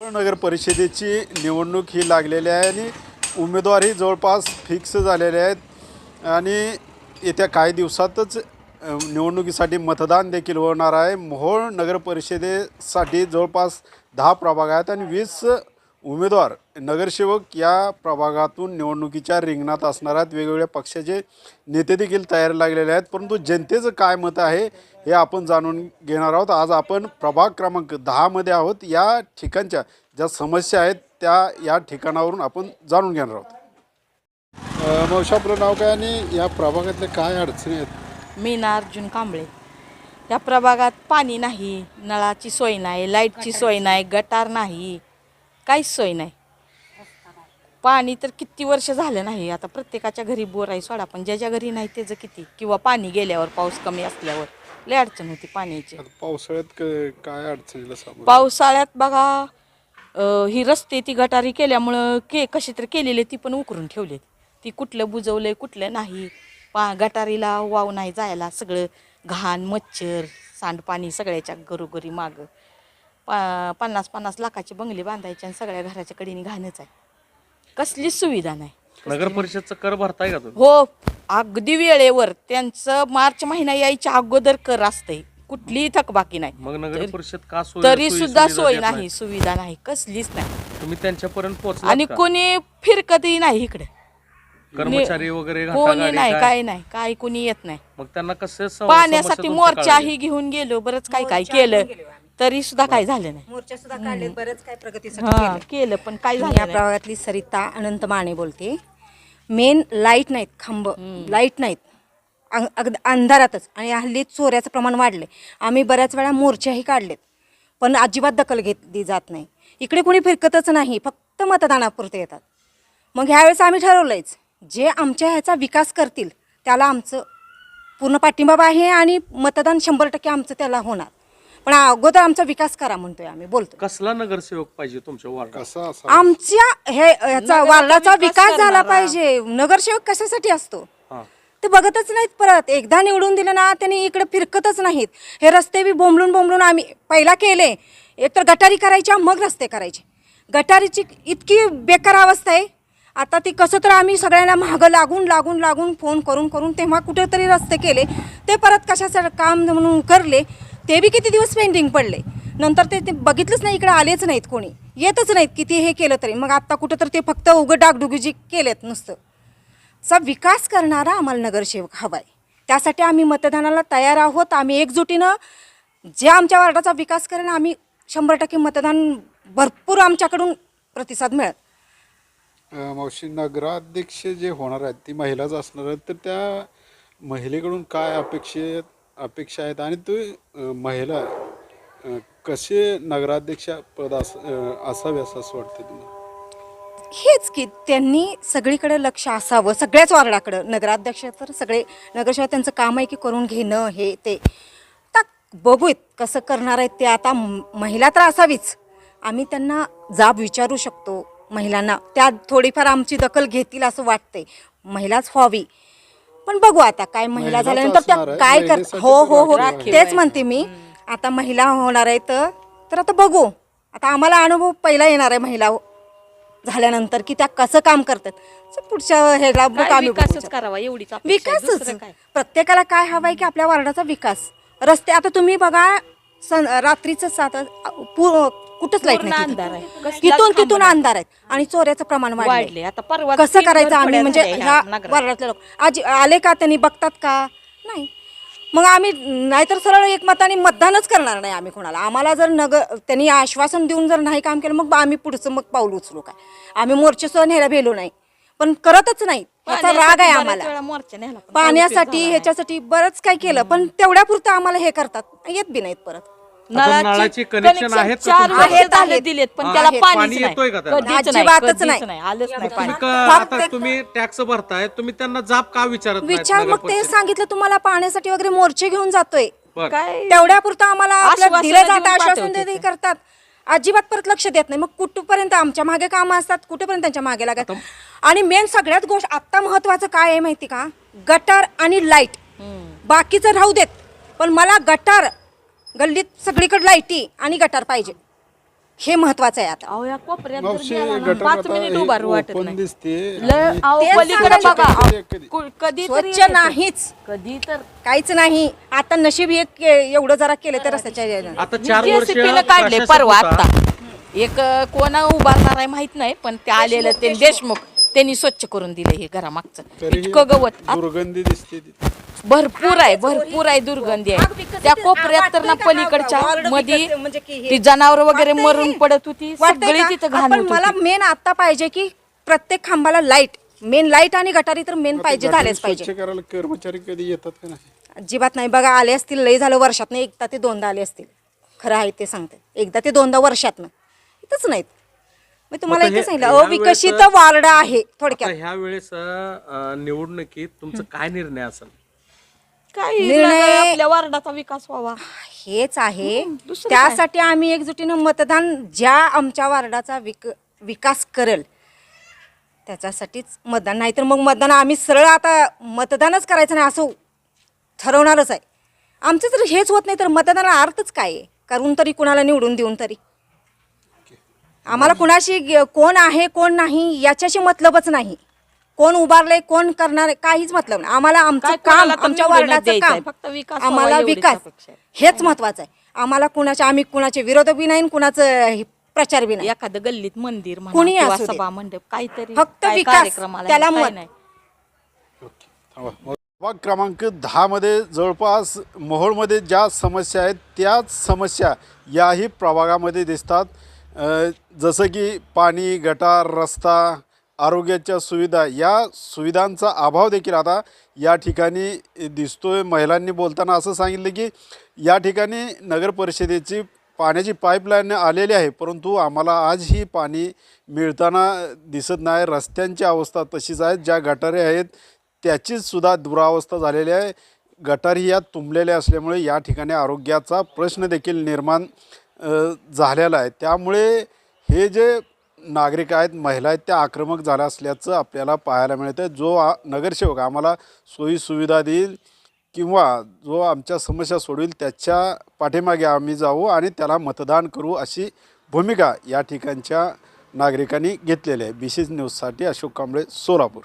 नगर परिषदेची निवडणूक ही लागलेली आहे आणि उमेदवारही जवळपास फिक्स झालेले आहेत. आणि येत्या काही दिवसातच निवडणुकीसाठी मतदान देखील होणार आहे. मोहोळ नगर परिषदेसाठी जवळपास दहा प्रभाग आहेत आणि वीस उमेदवार नगरसेवक या प्रभागातून निवडणुकीच्या रिंगणात असणार आहेत. वेगवेगळ्या पक्षाचे नेते देखील तयार लागलेले आहेत. परंतु जनतेचं काय मत आहे हे आपण जाणून घेणार आहोत. आज आपण प्रभाग क्रमांक दहामध्ये आहोत. या ठिकाणच्या ज्या समस्या आहेत त्या या ठिकाणावरून आपण जाणून घेणार आहोत. अ, मावशी आपलं नाव काय आणि या प्रभागातल्या काय अडचणी आहेत? मीना अर्जुन कांबळे. या प्रभागात पाणी नाही नळाची सोय नाही लाईटची सोय नाही गटार नाही काहीच सोय नाही. पाणी तर किती वर्ष झालं नाही. आता प्रत्येकाच्या घरी बोर आहे सोडा. पण ज्याच्या घरी नाही त्याचं किती? किंवा पाणी गेल्यावर पाऊस कमी असल्यावर. लय अडचण होती पाण्याची. आता पावसाळ्यात क- काय अडचणीला सामोरं पावसाळ्यात बघा अं, ही रस्ते ती गटारी केल्यामुळं के कशी तर केलेले ती पण उकरून ठेवलेत. ती कुठलं बुजवलंय कुठलं नाही. पा गटारीला वाव नाही जायला सगळं घाण मच्छर सांडपाणी सगळ्याच्या घरोघरी मागं. पा पन्नास पन्नास लाखाचे बंगले बांधायचे आणि सगळ्या घराच्या कडेने घाणच आहे. कसलीच सुविधा नाही. नगर परिषदचा कर भरताय का तुम्ही? हो अगदी वेळेवर त्यांचं मार्च महिना यायच्या अगोदर कर असतंय. कुठलीही थकबाकी नाही. मग नगर परिषद का सोय तरी सोयी सुद्धा सुविधा सोय देत नाही सुविधा नाही कसलीच नाही. तुम्ही त्यांच्यापर्यंत पोहोचला आणि कोणी फिरकतही नाही इकडे. कर्मचारी वगैरे कोणी घंटागाडी नाही काय? काय नाही काय कोणी येत नाही. मग त्यांना कसं सम- पाण्यासाठी समस्या तुमच्या मोर्चाही घेऊन गेलो बरंच काय काय केलं. तरी सुद्धा काय झालं नाही. मोर्चा सुद्धा काढले बरंच काय प्रगतीसाठी हा, केलं. पण काय झालं या नाही. प्रभागातली सरिता अनंत माने बोलते. मेन लाइट नाहीत खांब. लाइट नाहीत. अं- अगदी अंधारातच. आणि हल्ली चोऱ्याचं प्रमाण वाढले आम्ही बऱ्याच वेळा मोर्चाही काढलेत. पण अजिबात दखल घेतली जात नाही. इकडे कोणी फिरकतच नाही. फक्त मतदानापुरते येतात. मग ह्यावेळेस आम्ही ठरवलंयच जे आमच्या ह्याचा विकास करतील त्याला आमचं पूर्ण पाठिंबा आहे आणि मतदान शंभर टक्के आमचं त्याला होणार. पण अगोदर आमचा विकास करा म्हणतोय आम्ही बोलतो कसला नगरसेवक पाहिजे तुमच्या वार्डात? कसा असा? आमच्या हे याचा वार्डाचा विकास झाला पाहिजे. नगरसेवक कशासाठी असतो? हा. ते बघतच नाहीत परत. एकदा निवडून दिलं ना त्यांनी इकडे फिरकतच नाहीत. हे रस्ते बी बोंबलून बोंबलून आम्ही पहिला केले. एकतर गटारी करायच्या मग रस्ते करायचे. गटारीची इतकी बेकार अवस्था आहे. आता ती कसं तर आम्ही सगळ्यांना मागं लागून लागून लागून फोन करून करून तेव्हा कुठेतरी रस्ते केले. ते परत कशाचं काम म्हणून करले. ते बी किती दिवस पेंडिंग पडले. नंतर ते ते बघितलंच नाही इकडे आलेच नाहीत कोणी. येतच नाहीत किती हे केलं तरी. मग आत्ता कुठं तर ते फक्त उघड डागडुगीजी केलेत नुसतं. चा विकास करणारा आम्हाला नगरसेवक हवा आहे त्यासाठी आम्ही मतदानाला तयार आहोत. आम्ही एकजुटीनं जे आमच्या वार्डाचा विकास करेन आम्ही शंभर टक्के मतदान भरपूर आमच्याकडून प्रतिसाद मिळत मावशी नगराध्यक्ष जे होणार आहेत ती महिलाच असणार आहेत तर त्या महिलेकडून काय अपेक्षित अपेक्षा आहेत. आणि तो महिला कसे नगराध्यक्ष पद अस असावे असं असं वाटतं तुम्हाला? हेच की त्यांनी सगळीकडे लक्ष असावं. सगळ्याच वार्डाकडं. नगराध्यक्ष तर सगळे नगरसेवक त्यांचं काम आहे की करून घेणं हे ते. आता बघूत कसं करणार आहेत ते. आता महिला तर असावीच. आम्ही त्यांना जाब विचारू शकतो महिलांना. त्या थोडीफार आमची दखल घेतील असं वाटते महिलाच व्हावी. पण बघू आता काय महिला महिलाच झाल्यानंतर त्या आहे. काय कर हो हो हो. राखीव तेच म्हणते मी. आता महिला होणार आहे तर तर आता बघू. आता आम्हाला अनुभव पहिला येणार आहे महिला झाल्यानंतर की त्या कसं काम करतात. पुढच्या ह्याला बघ काय आम्ही बघू. विकासच करावा एवढीच अपेक्षा आहे, विकासच. दुसरं काय? प्रत्येकाला काय हवाय की आपल्या वार्डाचा विकास. रस्ते आता तुम्ही बघा सं रात्रीचं सात पू- कुठंच लाइट पूर्ण नाही अंधार तिथं. आहे. कसलाच तिथून. अंधार आहेत आणि चोऱ्याचं प्रमाण वाढलंय. वाढले आता परवा कसं तीन करायचं आम्ही? म्हणजे झाल्या ह्या ह्या नगरात. वार्डातले लोक. आज आले का त्यांनी? बघतात का? नाही. मग आम्ही नाहीतर सरळ एकमताने मतदानच करणार नाही आम्ही कोणाला. आम्हाला जर नगर त्यांनी आश्वासन देऊन जर नाही काम केलं मग आम्ही पुढचं मग पाऊल उचलू काय? आम्ही मोर्चे सुद्धा न्यायला भेलो नाही. पण करतच नाही. त्याचा राग आहे पाण्यासाठी बऱ्याच आम्हाला. वेळा मोर्चा नेला, पण. काय उपयोग पाण्यासाठी. ह्याच्यासाठी बरंच काय केलं पण तेवढ्यापुरतं आम्हाला हे करतात. येत बी नाहीत परत. नळाची connection आहेत का चार तुमच्या? वर्ष आहेत, झाले आहेत. दिलेत पण हा, त्याला. पाणीच पाणी नाही. येतोय का त्याला? कधीच नाही, अजिबातच कधीच नाही. नाही आलंच नाही तुम्ही पाणी का- फक्त- आता तुम्ही टॅक्स भरताय तुम्ही त्यांना जाब का विचारत नाहीत विचार मग ते? सांगितलं तुम्हाला पाण्यासाठी वगैरे मोर्चे घेऊन जातोय बरं. काय तेवढ्यापुरतं आम्हाला आपलं आश्वासनं दिलं जातं देऊन आश्वासन पाठवते देते ते. करतात अजिबात परत लक्ष देत नाही मग कुठपर्यंत आमच्या मागे कामं असतात कुठेपर्यंत त्यांच्या मागे लागत आणि मेन सगळ्यात गोष्ट आत्ता महत्वाचं काय आहे माहिती का गटार आणि लाइट बाकीचं राहू देत पण मला गटार गल्लीत सगळीकडे लाईटी आणि गटार पाहिजे. हे महत्वाचं आहे आता. अहो या कोपऱ्यात जर मावशी, गेला ना, गटार पाच आता मिनिट हे उभारू वाटत open नाही. दिसते. लय आणि अहो, तेच पलीकडे सांगायचं बघा. कधी- अहो, कधी- कु- कधी तरी स्वच्छ येतं. नाहीच. कधी तर. काहीच नाही. आता नशीब एक के- एवढं जरा केलं तर रस्त्याच्या यानं. आता चार वर्ष JCP नं काढले प्रशासक परवा होता. आता एक अं, कोणा उभारणार आहे माहीत नाही पण ते आलेलं ते देशमुख. त्यांनी स्वच्छ करून दिले हे घरामागचं. तरीही इतकं गवत. आ- दुर्गंधी दिसते तिथे. भरपूर आहे भरपूर आहे दुर्गंधी आहे. त्या. कोपऱ्यात तर ना पलीकडच्या मध्ये म्हणजे की ती जनावर वगैरे मरून? पडत होती सगळी? तिथं घाण होत मला होती. मेन आता पाहिजे की प्रत्येक खांबाला लाइट मेन लाइट आणि गटारी तर मेन पाहिजे झालेच पाहिजे. स्वच्छ करायला कर्मचारी कधी येतात का नाही? अजिबात नाही. बघा आले असतील लई झालं वर्षातनं एकदा ते दोनदा आले असतील. खरं आहे ते सांगते. एकदा ते दोनदा वर्षातनं. इथंच नाहीत. मी तुम्हाला आता हे- इथे सांगितलं. ह्या अविकसित वार्ड आहे आता थोडक्यात ह्या वेळेस अं, निवडणुकीत तुमचं काय निर्णय असेल? काही निर्णय- आपल्या वार्डाचा विकास व्हावा? हेच आहे. दुसरं काय? त्यासाठी आम्ही एकजुटीनं मतदान ज्या आमच्या वार्डाचा विक विकास करेल त्याच्यासाठीच मतदान. नाही तर मग मतदान आम्ही सरळ आता मतदानच करायचं नाही असं ठरवणारच आहे. आमचं जर हेच होत नाही तर मतदानाला अर्थच काय आहे? करून तरी कुणाला निवडून देऊन तरी. आम्हाला कुणाशी गे- कोण आहे कोण नाही याच्याशी मतलबच नाही. कोण उभारलंय कोण करणार काहीच मतलब नाही आम्हाला आमचं काय काम कोणाला तर आमच्या वार्डाचं द्यायचं आहे. काम फक्त विकास व्हावा आम्हाला एवढीच विकास अपेक्षा आहे. हेच महत्वाचं आहे आम्हाला कुणाचे आम्ही कुणाचे विरोधक बी नाही आणि कुणाचं हे प्रचार बी नाही एखादं गल्लीत मंदिर म्हणा कोणी किंवा असू दे. सभा मंडप काहीतरी फक्त काय विकास, कार्यक्रमाला त्याला मत. नाही थांबा. प्रभाग क्रमांक दहामध्ये जवळपास मोहोळमध्ये ज्या समस्या आहेत त्याच समस्या याही प्रभागामध्ये दिसतात अ, जसं की पाणी गटार रस्ता आरोग्याच्या सुविधा या सुविधांचा अभाव देखील आता या ठिकाणी दिसतोय. महिलांनी बोलताना असं सांगितलं की या ठिकाणी नगर परिषदेची पाण्याची पाईपलाईन आलेली आहे परंतु आम्हाला आजही पाणी मिळताना दिसत नाही. रस्त्यांची अवस्था तशीच आहे. ज्या गटारे आहेत त्याचीच सुद्धा दुरावस्था झालेली आहे. गटारी या तुंबलेल्या असल्यामुळे या ठिकाणी आरोग्याचा प्रश्न देखील निर्माण झालेला आहे. त्यामुळे हे जे नागरिक आहेत महिला आहेत त्या आक्रमक झाल्या असल्याचं आपल्याला पाहायला मिळतं जो आ नगरसेवक आम्हाला सोयीसुविधा देईल किंवा जो आमच्या समस्या सोडवेल त्याच्या पाठीमागे आम्ही जाऊ आणि त्याला मतदान करू अशी भूमिका या ठिकाणच्या नागरिकांनी घेतलेली आहे. बी सी न्यूजसाठी अशोक कांबळे सोलापूर.